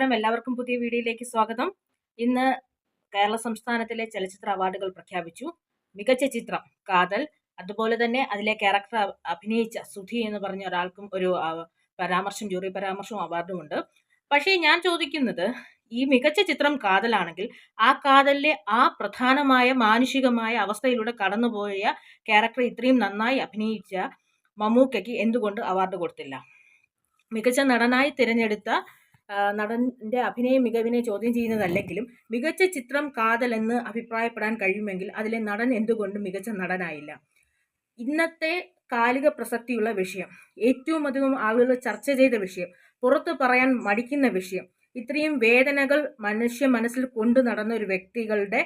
നമസ്കാരം. എല്ലാവർക്കും പുതിയ വീഡിയോയിലേക്ക് സ്വാഗതം. ഇന്ന് കേരള സംസ്ഥാനത്തിലെ ചലച്ചിത്ര അവാർഡുകൾ പ്രഖ്യാപിച്ചു. മികച്ച ചിത്രം കാതൽ. അതുപോലെ തന്നെ അതിലെ ക്യാരക്ടർ അഭിനയിച്ച സുധി എന്ന് പറഞ്ഞ ഒരാൾക്കും ഒരു പരാമർശം ജൂറി പരാമർശവും അവാർഡുമുണ്ട് പക്ഷേ ഞാൻ ചോദിക്കുന്നത് ഈ മികച്ച ചിത്രം കാതലാണെങ്കിൽ ആ കാതലിലെ ആ പ്രധാനമായ മാനുഷികമായ അവസ്ഥയിലൂടെ കടന്നുപോയ ക്യാരക്ടർ ഇത്രയും നന്നായി അഭിനയിച്ച മമ്മൂക്കയ്ക്ക് എന്തുകൊണ്ട് അവാർഡ് കൊടുത്തില്ല? മികച്ച നടനായി തിരഞ്ഞെടുത്ത നടന്റെ അഭിനയ മികവിനെ ചോദ്യം ചെയ്യുന്നതല്ലെങ്കിലും മികച്ച ചിത്രം കാതൽ എന്ന് അഭിപ്രായപ്പെടാൻ കഴിയുമെങ്കിൽ അതിലെ നടൻ എന്തുകൊണ്ടും മികച്ച നടനായില്ല. ഇന്നത്തെ കാലിക പ്രസക്തിയുള്ള വിഷയം ഏറ്റവും അധികം ആളുകൾ ചർച്ച ചെയ്ത വിഷയം പുറത്തു പറയാൻ മടിക്കുന്ന വിഷയം ഇത്രയും വേദനകൾ മനുഷ്യ മനസ്സിൽ കൊണ്ടു നടന്ന ഒരു വ്യക്തികളുടെ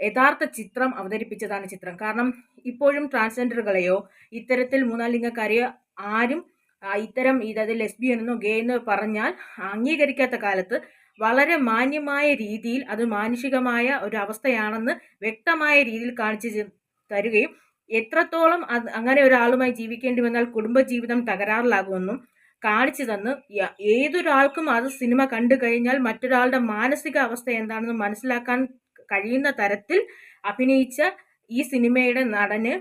യഥാർത്ഥ ചിത്രം അവതരിപ്പിച്ചതാണ് ചിത്രം. കാരണം ഇപ്പോഴും ട്രാൻസ്ജെൻഡറുകളെയോ ഇത്തരത്തിൽ മൂന്നാലിംഗക്കാരെയോ ആരും ഇത്തരം ഇതത് ലെസ്ബിയൻ എന്നോ ഗേ എന്നോ പറഞ്ഞാൽ അംഗീകരിക്കാത്ത കാലത്ത് വളരെ മാന്യമായ രീതിയിൽ അത് മാനുഷികമായ ഒരു അവസ്ഥയാണെന്ന് വ്യക്തമായ രീതിയിൽ കാണിച്ചു തരുകയും എത്രത്തോളം അങ്ങനെ ഒരാളുമായി ജീവിക്കേണ്ടി വന്നാൽ കുടുംബജീവിതം തകരാറിലാകുമെന്നും കാണിച്ചു തന്ന് ഏതൊരാൾക്കും അത് സിനിമ കണ്ടു കഴിഞ്ഞാൽ മറ്റൊരാളുടെ മാനസിക അവസ്ഥ എന്താണെന്ന് മനസ്സിലാക്കാൻ കഴിയുന്ന തരത്തിൽ അഭിനയിച്ച ഈ സിനിമയുടെ നടന്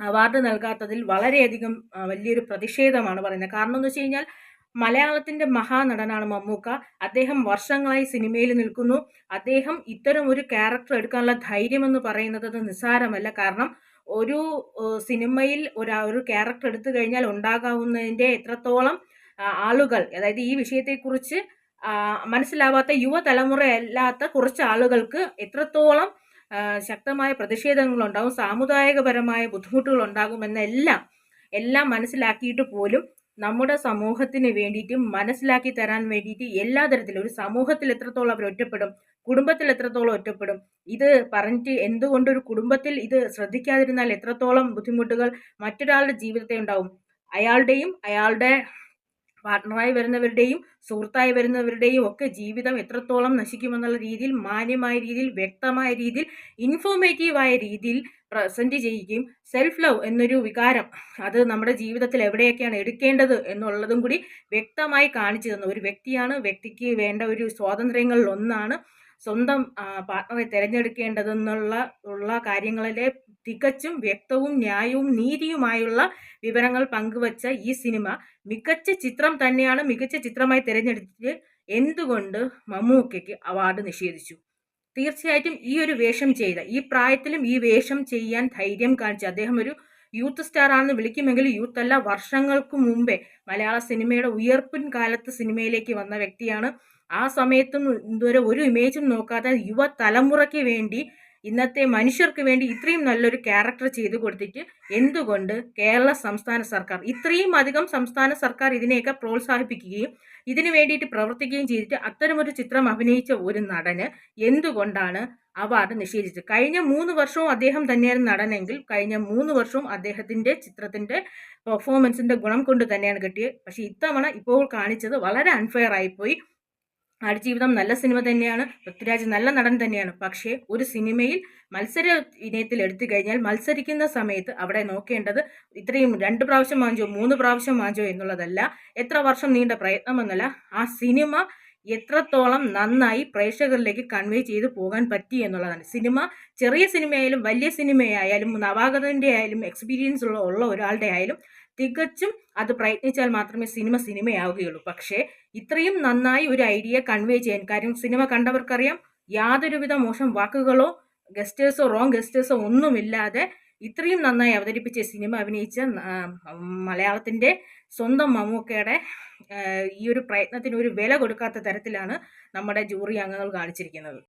അവാർഡ് നൽകാത്തതിൽ വളരെയധികം വലിയൊരു പ്രതിഷേധമാണ് പറയുന്നത്. കാരണം എന്ന് വെച്ച് കഴിഞ്ഞാൽ മലയാളത്തിന്റെ മഹാനടനാണ് മമ്മൂക്ക. അദ്ദേഹം വർഷങ്ങളായി സിനിമയിൽ നിൽക്കുന്നു. അദ്ദേഹം ഇത്തരം ഒരു ക്യാരക്ടർ എടുക്കാനുള്ള ധൈര്യം എന്ന് പറയുന്നത് നിസ്സാരമല്ല. കാരണം ഒരു സിനിമയിൽ ഒരു ഒരു ക്യാരക്ടർ എടുത്തു കഴിഞ്ഞാൽ ഉണ്ടാകാവുന്നതിന്റെ എത്രത്തോളം ആളുകൾ അതായത് ഈ വിഷയത്തെക്കുറിച്ച് മനസ്സിലാവാത്ത യുവതലമുറയല്ലാത്ത കുറച്ച് ആളുകൾക്ക് എത്രത്തോളം ശക്തമായ പ്രതിഷേധങ്ങളുണ്ടാകും സാമുദായികപരമായ ബുദ്ധിമുട്ടുകൾ ഉണ്ടാകുമെന്നെല്ലാം എല്ലാം മനസ്സിലാക്കിയിട്ട് പോലും നമ്മുടെ സമൂഹത്തിന് വേണ്ടിയിട്ട് മനസ്സിലാക്കി തരാൻ വേണ്ടിയിട്ട് എല്ലാ തരത്തിലും ഒരു സമൂഹത്തിൽ എത്രത്തോളം അവർ ഒറ്റപ്പെടും കുടുംബത്തിൽ എത്രത്തോളം ഒറ്റപ്പെടും ഇത് പറഞ്ഞിട്ട് എന്തുകൊണ്ട് ഒരു കുടുംബത്തിൽ ഇത് ശ്രദ്ധിക്കാതിരുന്നാൽ എത്രത്തോളം ബുദ്ധിമുട്ടുകൾ മറ്റൊരാളുടെ ജീവിതത്തെ ഉണ്ടാവും? അയാളുടെയും അയാളുടെ പാർട്ട്ണറായി വരുന്നവരുടെയും സുഹൃത്തായി വരുന്നവരുടെയും ഒക്കെ ജീവിതം എത്രത്തോളം നശിക്കുമെന്നുള്ള രീതിയിൽ മാന്യമായ രീതിയിൽ വ്യക്തമായ രീതിയിൽ ഇൻഫോർമേറ്റീവായ രീതിയിൽ പ്രസന്റ് ചെയ്യുകയും സെൽഫ് ലവ് എന്നൊരു വികാരം അത് നമ്മുടെ ജീവിതത്തിൽ എവിടെയൊക്കെയാണ് എടുക്കേണ്ടത് എന്നുള്ളതും കൂടി വ്യക്തമായി കാണിച്ചു തന്നു. ഒരു വ്യക്തിയാണ് വ്യക്തിക്ക് വേണ്ട ഒരു സ്വാതന്ത്ര്യങ്ങളിൽ ഒന്നാണ് സ്വന്തം പാർട്ട്ണറെ തിരഞ്ഞെടുക്കേണ്ടതെന്നുള്ള ഉള്ള കാര്യങ്ങളിലെ തികച്ചും വ്യക്തവും ന്യായവും നീതിയുമായുള്ള വിവരങ്ങൾ പങ്കുവച്ച ഈ സിനിമ മികച്ച ചിത്രം തന്നെയാണ് മികച്ച ചിത്രമായി തിരഞ്ഞെടുത്ത് എന്തുകൊണ്ട് മമ്മൂക്കയ്ക്ക് അവാർഡ് നിഷേധിച്ചു. തീർച്ചയായിട്ടും ഈ ഒരു വേഷം ചെയ്ത ഈ പ്രായത്തിലും ഈ വേഷം ചെയ്യാൻ ധൈര്യം കാണിച്ച അദ്ദേഹം ഒരു യൂത്ത് സ്റ്റാർ ആണെന്ന് വിളിക്കുമെങ്കിലും യൂത്ത് അല്ല വർഷങ്ങൾക്ക് മുമ്പേ മലയാള സിനിമയുടെ ഉയർപ്പിൻ കാലത്ത് സിനിമയിലേക്ക് വന്ന വ്യക്തിയാണ്. ആ സമയത്തും ഇതുവരെ ഒരു ഇമേജും നോക്കാതെ യുവതലമുറയ്ക്ക് വേണ്ടി ഇന്നത്തെ മനുഷ്യർക്ക് വേണ്ടി ഇത്രയും നല്ലൊരു ക്യാരക്ടർ ചെയ്തു കൊടുത്തിട്ട് എന്തുകൊണ്ട് കേരള സംസ്ഥാന സർക്കാർ ഇത്രയും അധികം സംസ്ഥാന സർക്കാർ ഇതിനെയൊക്കെ പ്രോത്സാഹിപ്പിക്കുകയും ഇതിനു വേണ്ടിയിട്ട് പ്രവർത്തിക്കുകയും ചെയ്തിട്ട് അത്തരമൊരു ചിത്രം അഭിനയിച്ച ഒരു നടന് എന്തുകൊണ്ടാണ് അവാർഡ് നിഷേധിച്ചത്? കഴിഞ്ഞ മൂന്ന് വർഷവും അദ്ദേഹം തന്നെയാണ് നടനെങ്കിൽ കഴിഞ്ഞ മൂന്ന് വർഷവും അദ്ദേഹത്തിന്റെ ചിത്രത്തിന്റെ പെർഫോമൻസിന്റെ ഗുണം കൊണ്ട് തന്നെയാണ് കിട്ടിയത്. പക്ഷേ ഇത്തവണ ഇപ്പോൾ കാണിച്ചത് വളരെ അൺഫെയർ ആയിപ്പോയി. ആടുജീവിതം നല്ല സിനിമ തന്നെയാണ് പൃഥ്വിരാജ് നല്ല നടൻ തന്നെയാണ്. പക്ഷേ ഒരു സിനിമയിൽ മത്സര ഇനത്തിൽ എടുത്തു കഴിഞ്ഞാൽ മത്സരിക്കുന്ന സമയത്ത് അവിടെ നോക്കേണ്ടത് ഇത്രയും രണ്ട് പ്രാവശ്യം വാങ്ങിച്ചോ മൂന്ന് പ്രാവശ്യം വാങ്ങിച്ചോ എന്നുള്ളതല്ല എത്ര വർഷം നീണ്ട പ്രയത്നമെന്നല്ല ആ സിനിമ എത്രത്തോളം നന്നായി പ്രേക്ഷകരിലേക്ക് കൺവേ ചെയ്തു പോകാൻ പറ്റി എന്നുള്ളതാണ്. സിനിമ ചെറിയ സിനിമയായാലും വലിയ സിനിമയായാലും നവാഗതന്റെ ആയാലും എക്സ്പീരിയൻസ് ഉള്ള ഉള്ള ഒരാളുടെ ആയാലും തികച്ചും അത് പ്രയത്നിച്ചാൽ മാത്രമേ സിനിമ സിനിമയാവുകയുള്ളൂ. പക്ഷേ ഇത്രയും നന്നായി ഒരു ഐഡിയ കൺവേ ചെയ്യാൻ കാര്യം സിനിമ കണ്ടവർക്കറിയാം. യാതൊരുവിധ മോശം വാക്കുകളോ ഗസ്റ്റേഴ്സോ റോങ് ഗസ്റ്റേഴ്സോ ഒന്നുമില്ലാതെ ഇത്രയും നന്നായി അവതരിപ്പിച്ച സിനിമ അഭിനയിച്ച മലയാളത്തിന്റെ സ്വന്തം മമ്മൂക്കയുടെ ഈ ഒരു പ്രയത്നത്തിന് ഒരു വില കൊടുക്കാത്ത തരത്തിലാണ് നമ്മുടെ ജൂറി അംഗങ്ങൾ കാണിച്ചിരിക്കുന്നത്.